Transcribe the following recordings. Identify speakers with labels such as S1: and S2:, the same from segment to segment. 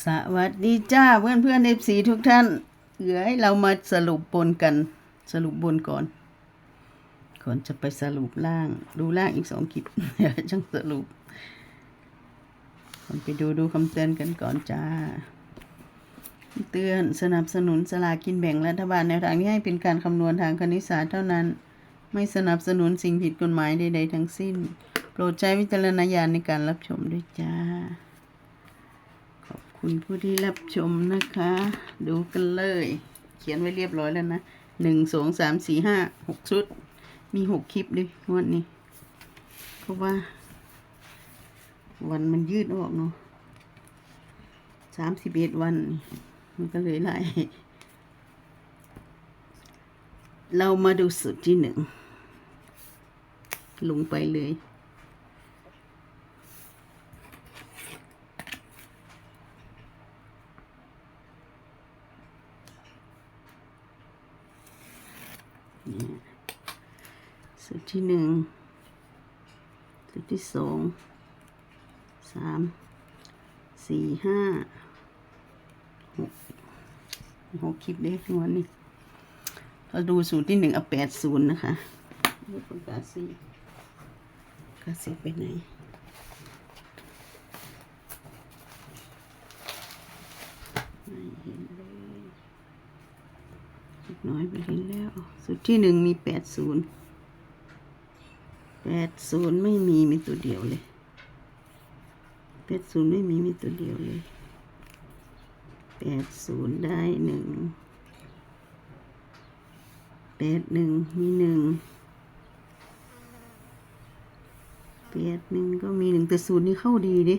S1: สวัสดีจ้าเพื่อนเพื่อนเอฟซีทุกท่านเดี๋ยวให้เรามาสรุปบนกันสรุปบนก่อน ก่อนจะไปสรุปล่าง ดูล่างอีกสองคลิปเดี๋ยวจังสรุปก่อนไปดูดูคำเตือนกันก่อนจ้า เตือนสนับสนุนสลากินแบ่งรัฐบาลแนวทางที่ให้เป็นการคำนวณทางคณิตศาสตร์เท่านั้น ไม่สนับสนุนสิ่งผิดกฎหมายใดๆทั้งสิ้น โปรดใช้วิจารณญาณในการรับชมด้วยจ้า คุณผู้ที่รับชมนะคะ ดูกันเลย เขียนไว้เรียบร้อยแล้วนะหนึ่งสองสามสี่ห้าหกชุด มีหกคลิปด้วยงวดนี้ เพราะว่า วันมันยืดออกเนาะสามสิบเอ็ดวัน มันก็เลยไล่เรามาดูสุดที่หนึ่งลงไปเลย สุด ที่หนึ่งสุดที่สองสามสี่ห้าหกหกคลิปเด้ทั้งวันนี้เราดูสูตรที่หนึ่งเอาแปดศูนย์นะคะนี่คนกาซีกาซีไปไหนไม่เห็นเลยน้อยไปเห็นแล้วสุดที่หนึ่งมีแปดศูนย์ แปดศูนย์ไม่มีมีตัวเดียวเลยแปดศูนย์ไม่มีมีตัวเดียวเลยแปดศูนย์ได้หนึ่งแปดหนึ่งมีหนึ่งแปดหนึ่งก็มีหนึ่งแต่ศูนย์นี่เข้าดีดิ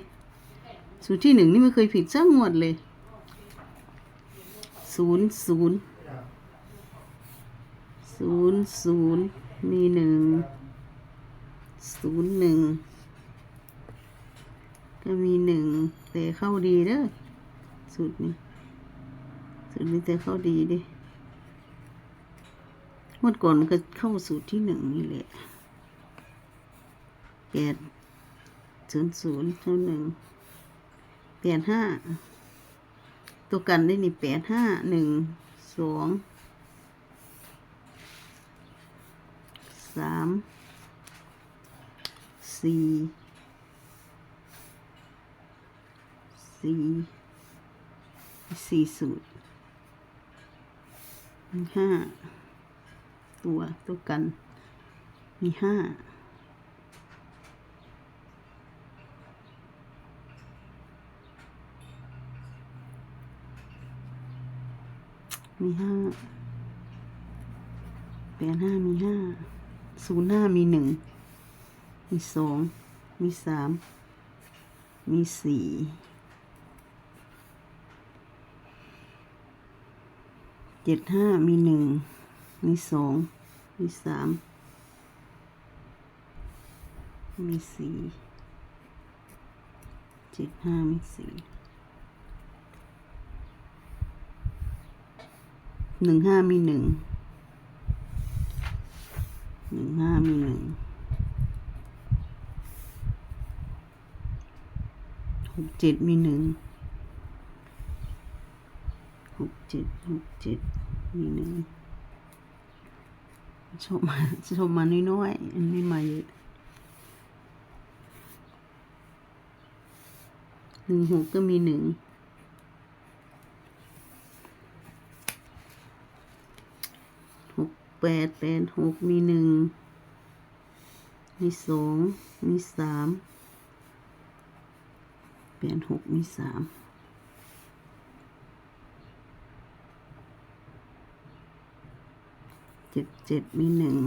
S1: สูตรที่หนึ่งนี่ไม่เคยผิดสักงวดเลยศูนย์ศูนย์ศูนย์ศูนย์มีหนึ่ง ศูนย์หนึ่งก็มีหนึ่งแต่เข้าดีเด้อสูตรนี้สูตรนี้แต่เข้าดีดิเมื่อก่อนมันก็เข้าสูตรที่หนึ่งนี่แหละแปดศูนย์ศูนย์เท่าหนึ่งแปดห้าตัวกันได้นี่แปดห้าหนึ่งสองสาม สี่สี่สี่สูตรมีห้าตัวตัวกัน มีห้ามีห้าแปดห้ามีห้าศูนย์ห้ามีหนึ่ง มีสอง มีสาม มีสี่เจ็ดห้ามีหนึ่ง มีสอง มีสาม มีสี่เจ็ดห้ามีสี่หนึ่งห้ามีหนึ่ง หนึ่งห้ามีหนึ่ง หก เจ็ดมีหนึ่งหกเจ็ดหกเจ็ดมีหนึ่งชมมาชมมาน้อยๆอันนี้มาเยอะหนึ่งหกก็มีหนึ่งหกแปดแปดหกมีหนึ่งมีสองมีสาม ปดหกมีสามเจ็ดเจ็ดมีหนึ่ง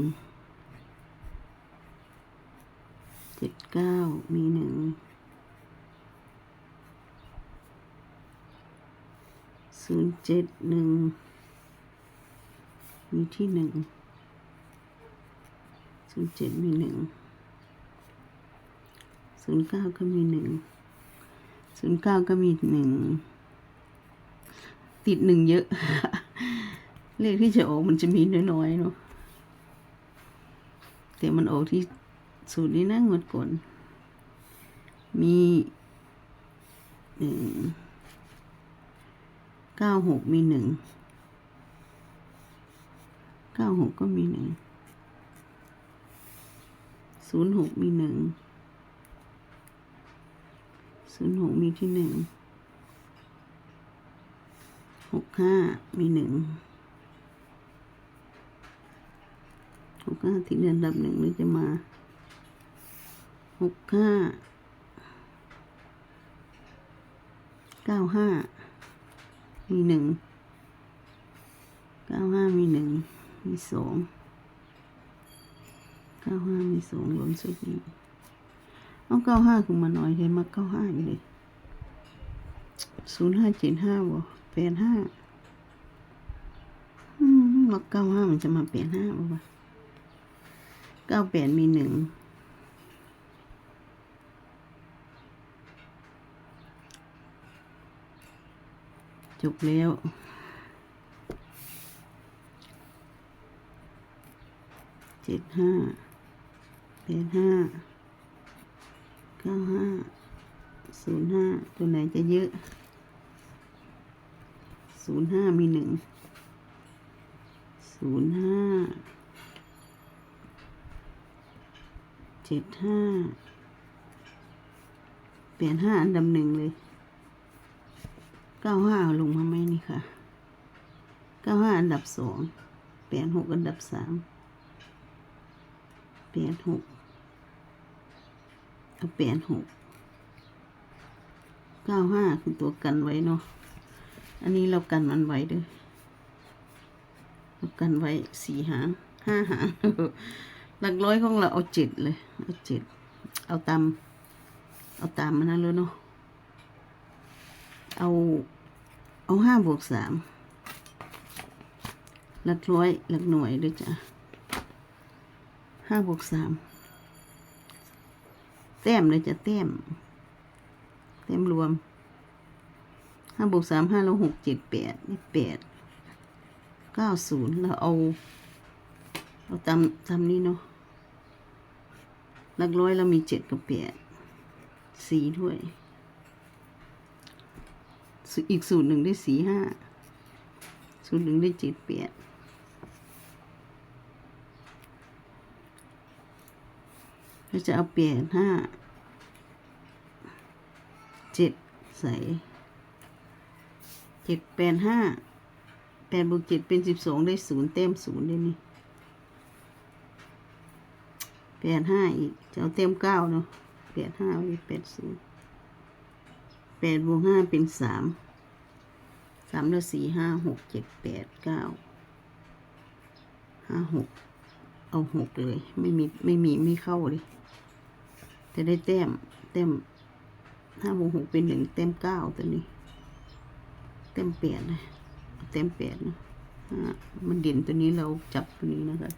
S1: เจ็ดเก้ามีหนึ่งศูนย์เจ็ดหนึ่งมีที่หนึ่งศูนย์เจ็ดมีหนึ่งศูนย์เก้าก็มีหนึ่ง ศูนย์เก้าก็มีหนึ่ง ติดหนึ่งเยอะ เลขที่จะออกมันจะมีน้อยๆเนาะ แต่มันออกที่สูตรนี้นะงวดก่อน มีหนึ่งเก้าหกมีหนึ่งเก้าหกก็มีหนึ่งศูนย์หกมีหนึ่ง ศูนย์หกมีที่หนึ่งหกห้ามีหนึ่งหกห้าที่เดือนดับหนึ่งหรือจะมาหกห้าเก้าห้ามีหนึ่งเก้าห้ามีหนึ่งมีสองเก้าห้ามีสองรวมสุดนี้ เอาเก้าห้าคือมาหน่อยเลยมาเก้าห้าอยู่เลยศูนย์ห้าเจ็ดห้าบ่แปดห้าอืมมาเก้าห้ามันจะมาแปดห้าบ่วะเก้าแปดมีหนึ่งจบแล้วเจ็ดห้าแปดห้า ก้าห้าศูนย์ห้าตัวไหนจะเยอะศูนย์ห้ามีหนึ่งศูนย์ห้าเจ็ดห้าแปดห้าอันดับหนึ่งเลยเก้าห้าลงมาไหมนี่ค่ะเก้าห้าอันดับสองแปดหกอันดับสามแปดหก เอาแปดหกเก้าห้าคือตัวกันไว้เนาะ อันนี้เรากันมันไว้ด้วยเรากันไว้สี่หางห้าหางหลักร้อยของเราเอาเจ็ดเลย เอาเจ็ด เอาตาม เอาตามมันนั่นเลยเนาะ เอา เอาห้าบวกสามหลักร้อยหลักหน่วยด้วยจ้ะห้าบวกสาม ต้มเลยจะแต้มแต้มรวมห้าบวกสามห้าแล้วหกเจ็ดแปดนี่แปดเก้าศูนย์แล้วเอาเอาตามตามนี้เนาะหลักร้อยเรามีเจ็ดกับแปดสีด้วย อีกสูตรหนึ่งได้สีห้าสูตรหนึ่งได้เจ็ดแปด เราจะเอาแปดห้าเจ็ดใส่เจ็ดแปดห้าแปดบวกเจ็ดเป็นสิบสองได้ศูนย์เต็มศูนย์ได้นี่แปดห้าอีกจะเอาเต็มเก้าเนาะแปดห้าไว้แปดศูนย์แปดบวกห้าเป็นสามสามแล้วสี่ห้าหกเจ็ดแปดเก้าห้าหกเอาหกเลย ไม่มี ไม่มี ไม่เข้าเลย แต่ได้แต้มแต้มห้าบวกหกเป็นหนึ่งแต้มเก้าตัวนี้แต้มแปดนะแต้มแปดนะอ่ามันเด่นตัวนี้เราจับตัวนี้นะคะ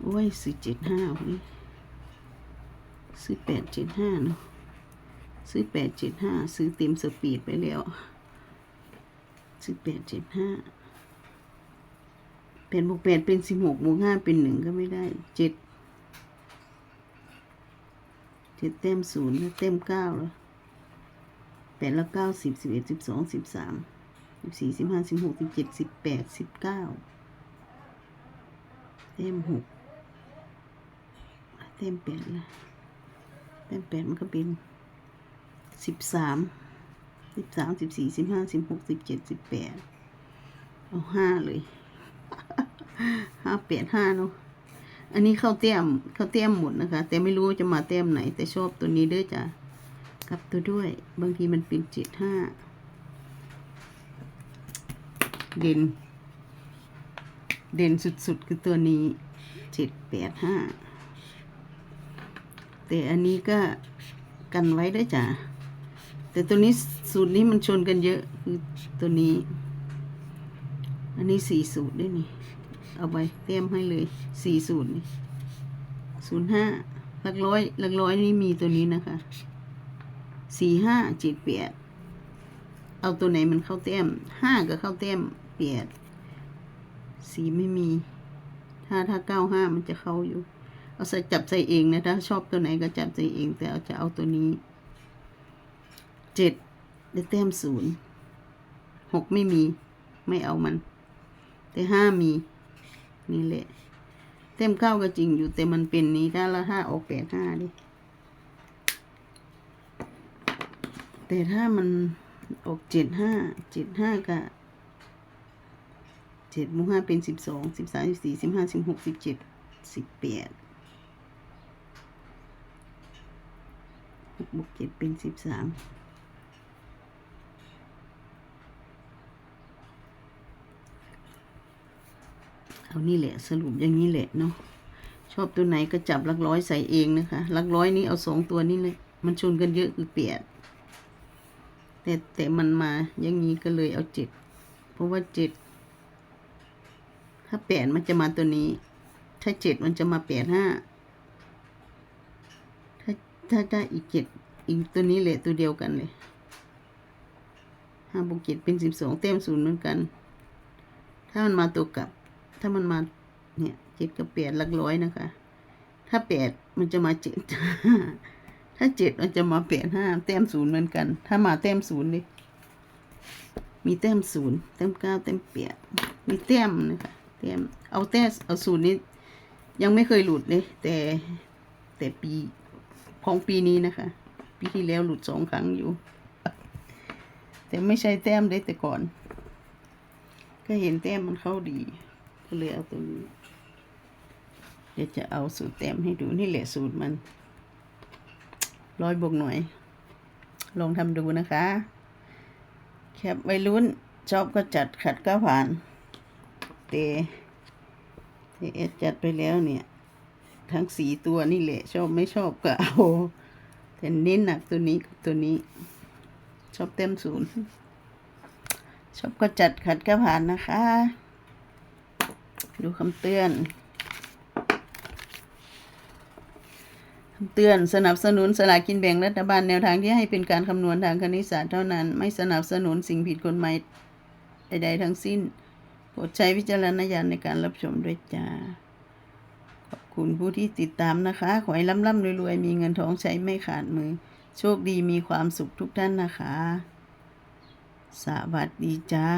S1: โอ้ยสี่เจ็ดห้าวันนี้ซื้อแปดเจ็ดห้าเนาะซื้อแปดเจ็ดห้าซื้อเต็มสปีดไปแล้ว ซื้อแปดเจ็ดห้าแปดบวกแปดเป็นสิบหกบวกห้าเป็นหนึ่งก็ไม่ได้เจ็ด เจ็ดเต็มศูนย์เต็มเก้าแล้วแปดแล้วเก้าสิบสิบเอ็ดสิบสองสิบสามสิบสี่สิบห้าสิบหกสิบเจ็ดสิบแปดสิบเก้าเต็มหกเต็มแปดละเต็มแปดมันก็เป็นสิบสามสิบสามสิบสี่สิบห้าสิบหกสิบเจ็ดสิบแปดเอาห้าเลยห้าแปดห้าเนาะ อันนี้เข้าเตี้ยมเข้าเตี้ยมหมดนะคะ แต่ไม่รู้ว่าจะมาเตี้ยมไหน แต่ชอบตัวนี้ด้วยจ้ะกลับตัวด้วย บางทีมันเป็นเจ็ดห้าเด่น เด่นสุดๆ คือตัวนี้เจ็ดแปดห้าแต่อันนี้ก็กันไว้ด้วยจ้ะแต่ตัวนี้สูตรนี้มันชนกันเยอะคือตัวนี้ อันนี้สี่สูตรด้วยนี่ เอาไปเต็มให้เลยสี่สูนี่ศูนย์ห้าหลักร้อยหลักร้อยนี่มีตัวนี้นะคะสี่ห้าเจ็ดแปดเอาตัวไหนมันเข้าเต็มห้าก็เข้าเต็มแปดสี่ไม่มี ถ้าถ้าเก้าห้ามันจะเข้าอยู่ เอาใส่จับใส่เองนะ ถ้าชอบตัวไหนก็จับใส่เอง แต่เอาจะเอาตัวนี้เจ็ดได้แต้มศูนย์หกไม่มี ไม่เอามัน แต่ห้ามี นี่แหละ เต็มเก้าก็จริงอยู่แต่มันเป็นนี้ถ้าละห้าออกแปดห้าดิ แต่ถ้ามันออกเจ็ดห้าเจ็ดห้ากับเจ็ดบวกห้าเป็นสิบสองสิบสามสิบสี่สิบห้าสิบหกสิบเจ็ดสิบแปดหกบวกเจ็ดเป็นสิบสาม เอานี่แหละสรุปอย่างนี้แหละเนาะชอบตัวไหนก็จับลักร้อยใส่เองนะคะลักร้อยนี้เอาสองตัวนี้เลยมันชนกันเยอะคือเปียดแต่แต่มันมาอย่างนี้ก็เลยเอาเจ็ดเพราะว่าเจ็ดถ้าแปดมันจะมาตัวนี้ ถ้าเจ็ดมันจะมาแปดห้าถ้าถ้าได้อีกเจ็ดอีกตัวนี้แหละตัวเดียวกันเลยห้าบวกเจ็ดเป็นสิบสองเต็มศูนย์เหมือนกัน ถ้ามันมาตัวกลับ ถ้ามันมา เนี่ยเจ็ดกับแปดหลักร้อยนะคะ ถ้าแปดมันจะมาเจ็ดถ้าเจ็ดมันจะมาแปดห้าแต้มศูนย์เหมือนกัน ถ้ามาแต้มศูนย์เลยมีแต้มศูนย์แต้มเก้าแต้มแปดมีแต้มนะคะแต้มเอาแต้มเอาศูนย์นี้ ยังไม่เคยหลุดเลยแต่แต่ปีของปีนี้นะคะ ปีที่แล้วหลุดสองครั้งอยู่ แต่ไม่ใช่แต้มได้แต่ก่อน ก็เห็นแต้มมันเข้าดี ก็เลยเอาตัวนี้เดี๋ยวจะเอาสูตรแต้มให้ดูนี่แหละสูตรมันร้อยบวกหน่วย ลองทำดูนะคะ แคบไว้ลุ้นชอบก็จัดขัดก็ผ่านเตเตเอสจัดไปแล้วเนี่ย ทั้งสีตัวนี่แหละ ชอบไม่ชอบก็เอาแต่เน้นหนักตัวนี้กับตัวนี้ ชอบเต็มศูนย์ชอบก็จัดขัดก็ผ่านนะคะ ดูคำเตือนคำเตือนสนับสนุนสลากกินแบ่งรัฐบาลแนวทางที่ให้เป็นการคำนวณทางคณิตศาสตร์เท่านั้น ไม่สนับสนุนสิ่งผิดกฎหมายใดๆทั้งสิ้นโปรดใช้วิจารณญาณในการรับชมด้วยจ้าขอบคุณผู้ที่ติดตามนะคะ ขอให้ร่ำร่ำรวยๆ มีเงินทองใช้ไม่ขาดมือ โชคดีมีความสุขทุกท่านนะคะ สวัสดีจ้า